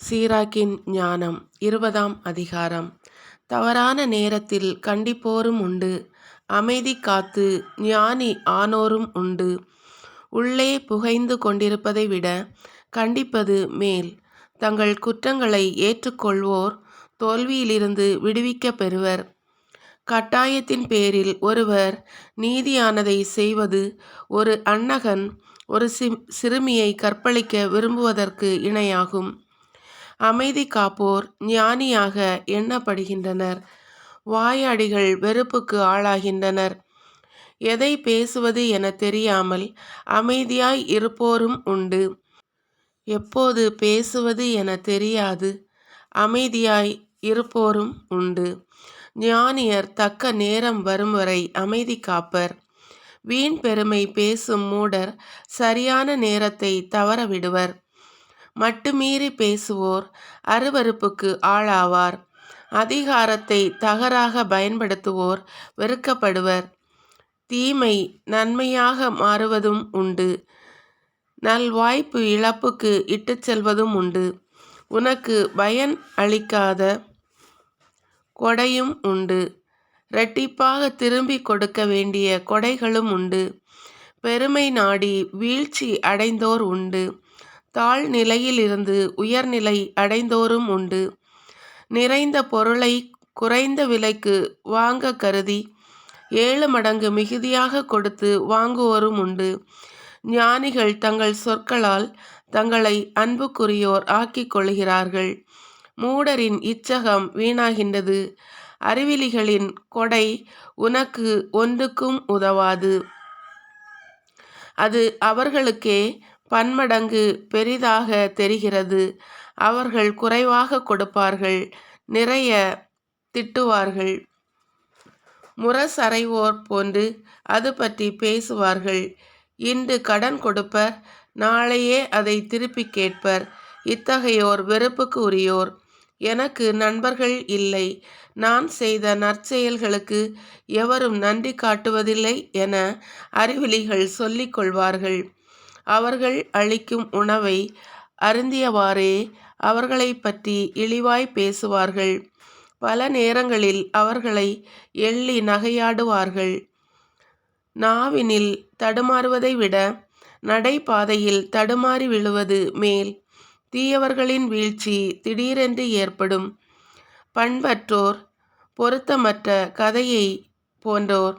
சீராக்கின் ஞானம். இருபதாம் அதிகாரம். தவறான நேரத்தில் கண்டிப்போரும் உண்டு. அமைதி காத்து ஞானி ஆனோரும் உண்டு. உள்ளே புகைந்து கொண்டிருப்பதை விட கண்டிப்பது மேல். தங்கள் குற்றங்களை ஏற்றுக்கொள்வோர் தோல்வியிலிருந்து விடுவிக்க பெறுவர். கட்டாயத்தின் பேரில் ஒருவர் நீதியானதை செய்வது ஒரு அன்னகன் ஒரு சிறுமியை கற்பழிக்க விரும்புவதற்கு இணையாகும். அமைதி காப்போர் ஞானியாக எண்ணப்படுகின்றனர். வாயாடிகள் வெறுப்புக்கு ஆளாகின்றனர். எதை பேசுவது என தெரியாமல் அமைதியாய் இருப்போரும் உண்டு. எப்போது பேசுவது என தெரியாது. அமைதியாய் இருப்போரும் உண்டு. ஞானியர் தக்க நேரம் வரும் வரை அமைதி காப்பர். வீண் பெருமை பேசும் மூடர் சரியான நேரத்தை தவறவிடுவர் மட்டுமீறி பேசுவோர் அருவருப்புக்கு ஆளாவார். அதிகாரத்தை தகராக பயன்படுத்துவோர் வெறுக்கப்படுவர். தீமை நன்மையாக மாறுவதும் உண்டு. நல்வாய்ப்பு இழப்புக்கு இட்டுச் செல்வதும் உண்டு. உனக்கு பயன் அளிக்காத கொடையும் உண்டு. இரட்டிப்பாக திரும்பி கொடுக்க வேண்டிய கொடைகளும் உண்டு. பெருமை நாடி வீழ்ச்சி அடைந்தோர் உண்டு. தாழ்நிலையிலிருந்து உயர்நிலை அடைந்தோரும் உண்டு. நிறைந்த பொருளை குறைந்த விலைக்கு வாங்க கருதி ஏழு மடங்கு மிகுதியாக கொடுத்து வாங்குவோரும் உண்டு. ஞானிகள் தங்கள் சொற்களால் தங்களை அன்புக்குரியோர் ஆக்கிக் கொள்கிறார்கள். மூடரின் இச்சகம் வீணாகின்றது. அறிவிலிகளின் கொடை உனக்கு ஒன்றுக்கும் உதவாது. அது அவர்களுக்கே பன்மடங்கு பெரிதாக தெரிகிறது. அவர்கள் குறைவாக கொடுப்பார்கள் நிறைய திட்டுவார்கள். முரசறைவோர் போன்று அது பற்றி பேசுவார்கள். இன்று கடன் கொடுப்பர் நாளையே அதை திருப்பி கேட்பர். இத்தகையோர் வெறுப்புக்கு உரியோர். எனக்கு நண்பர்கள் இல்லை. நான் செய்த நற்செயல்களுக்கு எவரும் நன்றி காட்டுவதில்லை என அறிவிலிகள் சொல்லிக் கொள்வார்கள். அவர்கள் அளிக்கும் உணவை அருந்தியவாறே அவர்களை பற்றி இழிவாய் பேசுவார்கள். பல நேரங்களில் அவர்களை எள்ளி நகையாடுவார்கள். நாவினில் தடுமாறுவதை விட நடைபாதையில் தடுமாறி விழுவது மேல் தீயவர்களின் வீழ்ச்சி திடீரென்று ஏற்படும். பண்பற்றோர் பொருத்தமற்ற கதையை போன்றோர்.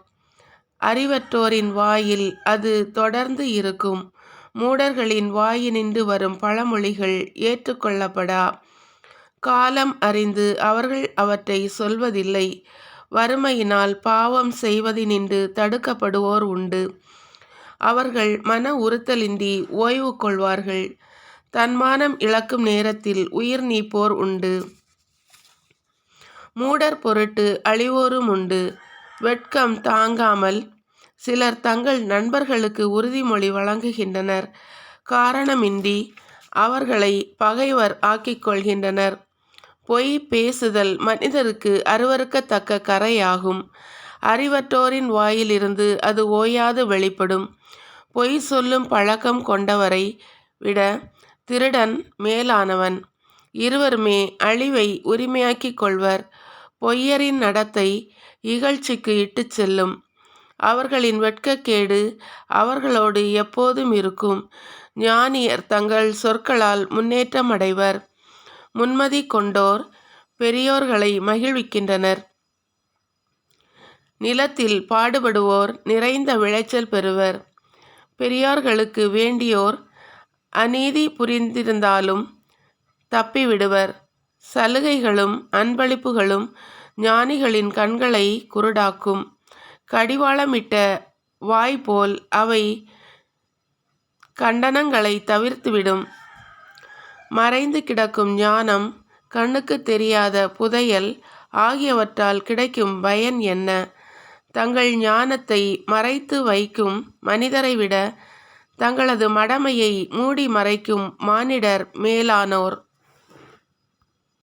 அறிவற்றோரின் வாயில் அது தொடர்ந்து இருக்கும். மூடர்களின் வாயினின்று வரும் பழமொழிகள் ஏற்றுக்கொள்ளப்படா. காலம் அறிந்து அவர்கள் அவற்றை சொல்வதில்லை. வறுமையினால் பாவம் செய்வதினின்று தடுக்கப்படுவோர் உண்டு. அவர்கள் மன உறுத்தலின்றி ஓய்வு கொள்வார்கள். தன்மானம் இழக்கும் நேரத்தில் உயிர் நீப்போர் உண்டு. மூடர் பொருட்டு அழிவோரும் உண்டு. வெட்கம் தாங்காமல் சிலர் தங்கள் நண்பர்களுக்கு உறுதிமொழி வழங்குகின்றனர். காரணமின்றி அவர்களை பகைவர் ஆக்கிக் கொள்கின்றனர். பொய் பேசுதல் மனிதருக்கு அருவறுக்கத்தக்க கரையாகும் அறிவற்றோரின் வாயிலிருந்து அது ஓயாது வெளிப்படும். பொய் சொல்லும் பழக்கம் கொண்டவரை விட திருடன் மேலானவன். இருவருமே அழிவை உரிமையாக்கிக் கொள்வர். பொய்யரின் நடத்தை இகழ்ச்சிக்கு இட்டுச் செல்லும். அவர்களின் வெட்கக்கேடு அவர்களோடு எப்போதும் இருக்கும். ஞானியர் தங்கள் சொற்களால் முன்னேற்றம் அடைவர் முன்மதி கொண்டோர் பெரியோர்களை மகிழ்விக்கின்றனர். நிலத்தில் பாடுபடுவோர் நிறைந்த விளைச்சல் பெறுவர். பெரியோர்களுக்கு வேண்டியோர் அநீதி புரிந்திருந்தாலும் தப்பிவிடுவர். சலுகைகளும் அன்பளிப்புகளும் ஞானிகளின் கண்களை குருடாக்கும். கடிவாளமிட்ட வாய் போல் அவை கண்டனங்களை தவிர்த்துவிடும். மறைந்து கிடக்கும் ஞானம் கண்ணுக்கு தெரியாத புதையல் ஆகியவற்றால் கிடைக்கும் பயன் என்ன? தங்கள் ஞானத்தை மறைத்து வைக்கும் மனிதரை விட தங்களது மடமையை மூடி மறைக்கும் மானிடர் மேலானோர்